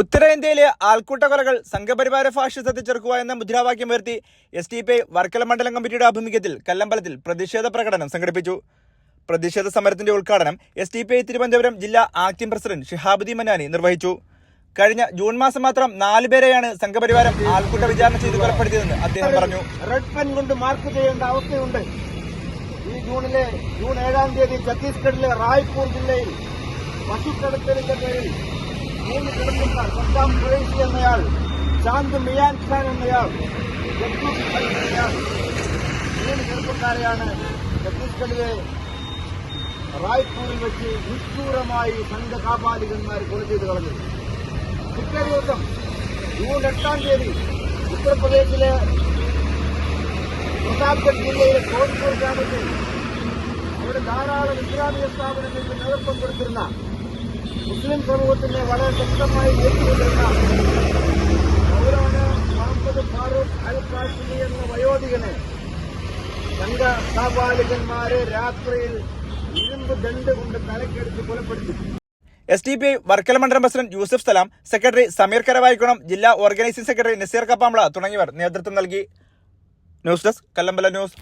ഉത്തരേന്ത്യയിലെ ആൾക്കൂട്ട കൊലകൾ സംഘപരിവാര ഫാഷിസത്തെ ചെറുക്കുക എന്ന മുദ്രാവാക്യം ഉയർത്തി എസ് ടി പി വർക്കല മണ്ഡലം കമ്മിറ്റിയുടെ ആഭിമുഖ്യത്തിൽ കല്ലമ്പലത്തിൽ പ്രതിഷേധ പ്രകടനം സംഘടിപ്പിച്ചു. പ്രതിഷേധ സമരത്തിന്റെ ഉദ്ഘാടനം എസ് ടി പി തിരുവനന്തപുരം ജില്ലാ ആക്ടിംഗ് പ്രസിഡന്റ് ഷിഹാബുദ്ദീൻ മന്നാനി നിർവഹിച്ചു. കഴിഞ്ഞ ജൂൺ മാസം മാത്രം നാല് പേരെയാണ് സംഘപരിവാരം ആൾക്കൂട്ട വിചാരണ ചെയ്ത് കൊലപ്പെടുത്തിയതെന്ന് അദ്ദേഹം പറഞ്ഞു. റെഡ് പെൻ കൊണ്ട് മാർക്ക് ചെയ്യേണ്ട അവസ്ഥയുണ്ട്. ഈ ജൂണിലെ ജൂൺ ഏഴാം തീയതി ഛത്തീസ്ഗഡിലെ റായ്പൂർ ജില്ലയിൽ പശുക്കടത്തലിന്റെ പേരിൽ മൂന്ന് കിടക്കുന്ന എന്നയാൾ ചാന്ദ് മിയാൻ എന്നയാൾ എന്നയാൾ. മൂന്ന് ചെറുപ്പക്കാരെയാണ് ഛത്തീസ്ഗഡിലെ റായ്പൂരിൽ വെച്ച് നിഷ്ഠൂരമായി സംഘകാപാലികന്മാർ കൊല ചെയ്ത് കളഞ്ഞത്. പിറ്റേ ദിവസം ജൂൺ എട്ടാം തീയതി ഉത്തർപ്രദേശിലെ പ്രതാപ്ഗഡ് ജില്ലയിലെ കോഴിക്കോട് ഗ്രാമത്തിൽ അവിടെ ധാരാളം ഇസ്ലാമിക സ്ഥാപനങ്ങൾക്ക് നേതൃത്വം കൊടുത്തിരുന്ന മുസ്ലിം സമൂഹത്തിനെ വളരെ ശക്തമായി നേരിടുന്ന പൗരാണ് മുഹമ്മദ് ഫാറൂഖ് അൽ എന്ന വയോധികനെ. സംഘസാപാലികന്മാരെ രാത്രിയിൽ ഇരുമ്പ് ദണ്ട് കൊണ്ട് തലക്കെടുത്ത് കൊലപ്പെടുത്തി. S D P I Varkala മണ്ഡലം പ്രസിഡന്റ് യൂസഫ് സലാം സെക്രട്ടറി സമീർ കരവായിക്കുണം ജില്ലാ ഓർഗനൈസിംഗ് സെക്രട്ടറി നസീർ കപ്പാമ്പള തുടങ്ങിയവർ നേതൃത്വം നൽകി. News desk Kallambalam news.